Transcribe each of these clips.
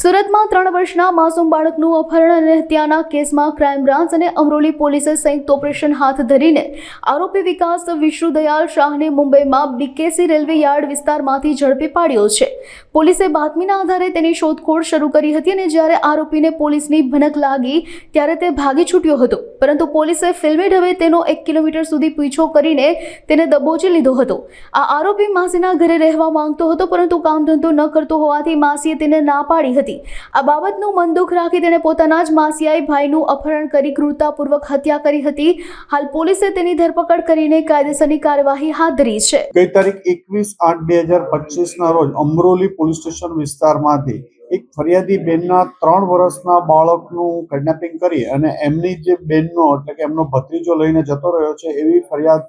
સુરતમાં ત્રણ વર્ષના માસૂમ બાળકનું અપહરણ અને હત્યાના કેસમાં ક્રાઇમ બ્રાન્ચ અને અમરોલી પોલીસે સંયુક્ત ઓપરેશન હાથ ધરીને આરોપી વિકાસ વિષ્ણુદયાલ શાહને મુંબઈમાં બીકેસી રેલવે યાર્ડ વિસ્તારમાંથી ઝડપી પાડ્યો છે. પોલીસે બાતમીના આધારે તેની શોધખોળ શરૂ કરી હતી અને જ્યારે આરોપીને પોલીસની ભનક લાગી ત્યારે તે ભાગી છૂટ્યો હતો. પરંતુ પોલીસે ફિલ્મી ઢબે તેનો એક કિલોમીટર સુધી પીછો કરીને તેને દબોચી લીધો હતો. આ આરોપી માસીના ઘરે રહેવા માંગતો હતો પરંતુ કામ ધંધો ન કરતો હોવાથી માસીએ તેને ના પાડી હતી. આ બાબતનું મન દુઃખ રાખી તેણે પોતાના જ માસિયાઈ ભાઈનું અપહરણ કરી ક્રૂરતાપૂર્વક હત્યા કરી હતી. હાલ પોલીસે તેની ધરપકડ કરીને કાયદેસરની કાર્યવાહી હાથ ધરી છે. ગઈ તારીખ એકવીસ આઠ બે હજાર પચીસના રોજ અમરોલી પોલીસ સ્ટેશન વિસ્તારમાંથી એક ફરિયાદી બેનના ત્રણ વર્ષના બાળકનું કિડનેપિંગ કરી અને એમની જે બેનનો, એટલે કે એમનો ભત્રીજો લઈને જતો રહ્યો છે એવી ફરિયાદ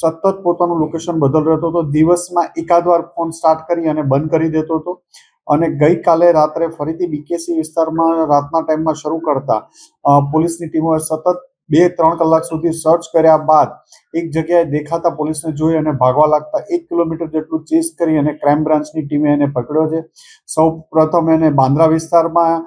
સતત પોતાનું લોકેશન બદલ રહેતો હતો. દિવસમાં એકાદ વાર ફોન સ્ટાર્ટ કરી અને બંધ કરી દેતો હતો. અને ગઈકાલે રાત્રે ફરીથી બીકેસી વિસ્તારમાં રાતના ટાઈમમાં શરૂ કરતા પોલીસની ટીમોએ સતત બે ત્રણ કલાક સુધી સર્ચ કર્યા બાદ એક જગ્યાએ દેખાતા પોલીસને જોઈ અને ભાગવા લાગતા એક કિલોમીટર જેટલું ચેસ કરી અને ક્રાઇમ બ્રાન્ચની ટીમે એને પકડ્યો છે. સૌ પ્રથમ એને બાંદ્રા વિસ્તારમાં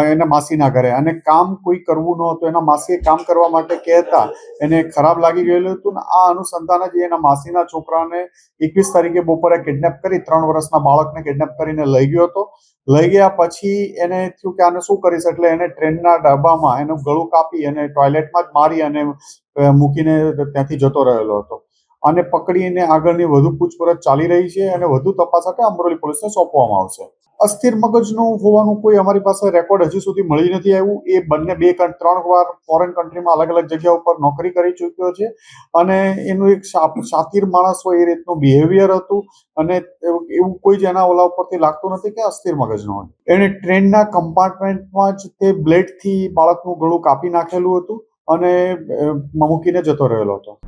એના માસીના ઘરે. અને કામ કોઈ કરવું ન હતું. એના માસીએ કામ કરવા માટે કહેતા. એને ખરાબ લાગી ગયેલું હતું ને આ અનુસંધાન જ એના માસીના છોકરાને એકવીસ તારીખે બપોરે કિડનેપ કરી ત્રણ વર્ષના બાળકને કિડનેપ કરીને લઈ ગયો હતો. લઈ ગયા પછી એને થયું કે આને શું કરીશ? એટલે એને ટ્રેનના ડબ્બામાં એનું ગળું કાપી અને ટોયલેટમાં જ મારી અને મૂકીને ત્યાંથી જતો રહેલો હતો. આને પકડીને આગળની વધુ પૂછપરછ ચાલી રહી છે અને વધુ તપાસ માટે અમરોલી પોલીસને સોંપવામાં આવશે. અસ્થિર મગજનું હોવાનું કોઈ અમારી પાસે રેકોર્ડ હજી સુધી મળી નથી આવ્યું. એ બંને બે ત્રણ વાર ફોરેન કન્ટ્રીમાં અલગ અલગ જગ્યા ઉપર નોકરી કરી ચૂક્યો છે અને એનું એક શાતિર માણસ હોય એ રીતનું બિહેવિયર હતું અને એવું કોઈ જ એના ઓલા ઉપરથી લાગતું નથી કે અસ્થિર મગજનો હોય. એણે ટ્રેનના કમ્પાર્ટમેન્ટમાં જ તે બ્લેડથી બાળકનું ગળું કાપી નાખેલું હતું અને મૂકીને જતો રહેલો હતો.